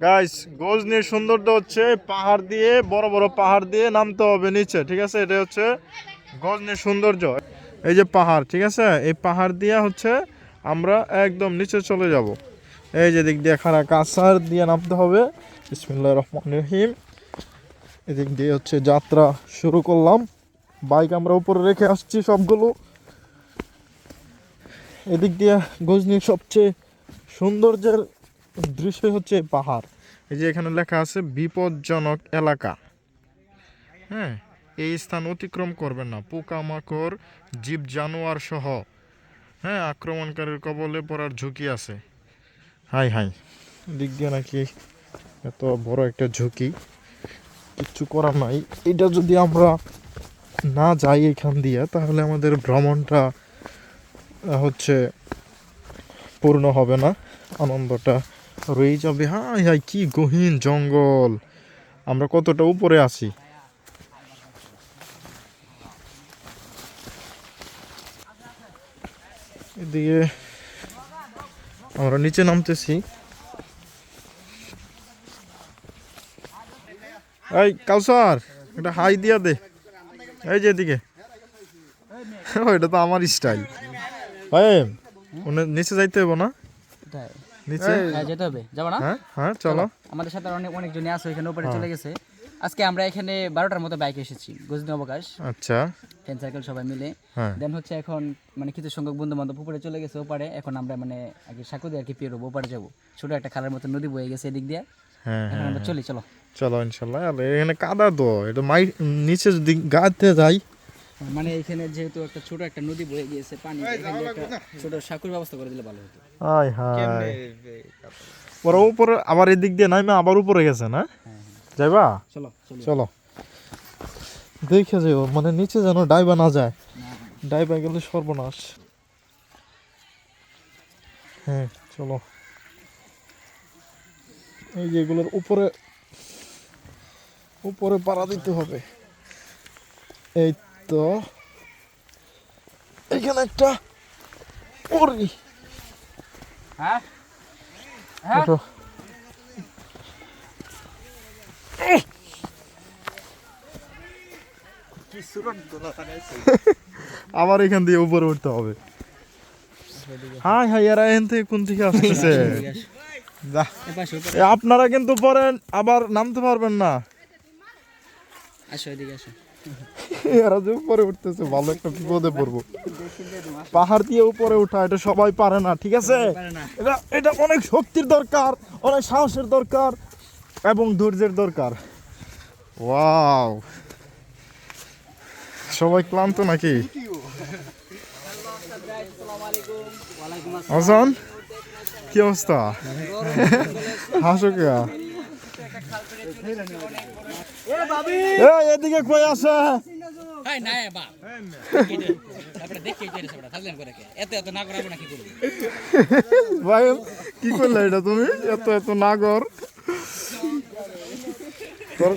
Guys গজনির সৌন্দর্য হচ্ছে পাহাড় দিয়ে, বড় বড় পাহাড় দিয়ে নামতে হবে নিচে, ঠিক আছে? এটা হচ্ছে গজনির সৌন্দর্য এই যে পাহাড়, ঠিক আছে? এই পাহাড় দিয়ে হচ্ছে আমরা একদম নিচে চলে যাব। এই যে দিক দিয়ে খাড়া কাঁসার দিয়ে নামতে হবে। বিসমিল্লাহ রহমান রহিম। এদিক দিয়ে হচ্ছে যাত্রা শুরু করলাম। বাইক আমরা উপরে রেখে আসছি সবগুলো। এদিক দিয়ে গজনির সবচেয়ে সৌন্দর্যের দৃশ্য হচ্ছে পাহাড়। এই যে এখানে লেখা আছে, বিপজ্জনক এলাকা। হ্যাঁ এই স্থান অতিক্রম করবেন না। পোকামাকড়, জীব জানোয়ার সহ হ্যাঁ আক্রমণকারীর কবলে পড়ার ঝুঁকি আছে। হাই হাই। দিক দিয়ে নাকি এত বড় একটা ঝুঁকি। কিচ্ছু করার নাই। এটা যদি আমরা না যাই এখান দিয়ে, তাহলে আমাদের ভ্রমণটা হচ্ছে পূর্ণ হবে না। আনন্দটা রয়ে যাবে। হাই হাই কি গহীন জঙ্গল। আমরা কতটা উপরে আছি? এদিকে আমরা নিচে নামতেছি। এই কাউসার এটা হাই দিয়া দে। এই যে এদিকে। এটা তো আমার স্টাইল। ভাই নিচে যাইতে হবে না? নিচে? হ্যাঁ যেতে হবে। যাব না? হ্যাঁ হ্যাঁ চলো। আমাদের সাথে অনেক অনেকজনই আছে ওইখানে উপরে চলে গেছে। আজকে আমরা এখানে বারোটার মতো বাইক এসেছি গজনি অবকাশ। আচ্ছা। ফ্রেন্ড সার্কেল সবাই মিলে। হ্যাঁ। দেন হচ্ছে এখন মানে কিছু সংখ্যক বন্ধু বান্ধব উপরে চলে গেছে ওপারে। এখন আমরা মানে আগে সাঁকু দিয়ে আর কি পেরোবো ওপারে যাব। ছোট একটা খালের মতো নদী বয়ে গেছে এদিক দিয়ে। হ্যাঁ হ্যাঁ আমরা চলি চলো। চলো ইনশাল্লাহ। আর এখানে কাদা তো। এটা মাই নিচে যদি গাতে যাই। মানে এখানে যেহেতু একটা ছোট একটা নদী বয়ে গিয়েছে পানি এখানে একটা ছোট সাঁকুর ব্যবস্থা করে দিলে ভালো হতো। হাই হাই পরে উপরে আবার এদিক দিয়ে নাইমে আবার উপরে গেছে না? হ্যাঁ হ্যাঁ। যাইবা? চলো চলো। দেখে যাও মানে নিচে যেন ডাইবা না যায়। ডাইবা গেলে সর্বনাশ। হ্যাঁ চলো। এই যে এগুলোর উপরে উপরে পাড়া দিতে হবে। এই তো এখানে একটা ওরি হ্যাঁ হ্যাঁ ওঠো। আবার এখান দিয়ে উপরে উঠতে হবে। হাই হাই এরা এখান থেকে কোন থেকে আসতেছে? আপনারা কিন্তু পরে আবার নামতে পারবেন না। আসো এদিকে আসো। এরা যে উপরে উঠতেছে, ভালো একটা বিপদে পড়ব। পাহাড় দিয়ে উপরে ওঠা এটা সবাই পারে না, ঠিক আছে? এটা এটা অনেক শক্তির দরকার, অনেক সাহসের দরকার এবং ধৈর্যের দরকার। ওয়াও। সবাই ক্লান্ত নাকি? কি অবস্থা? হাসো কে এদিকে কই আছে? হাই না বা তারপরে দেখে যাই সবটা থাকলেন করে কে এত এত না করাবো না কি করব? ভাই কি করলে এটা তুমি? এত এত নাগর তোর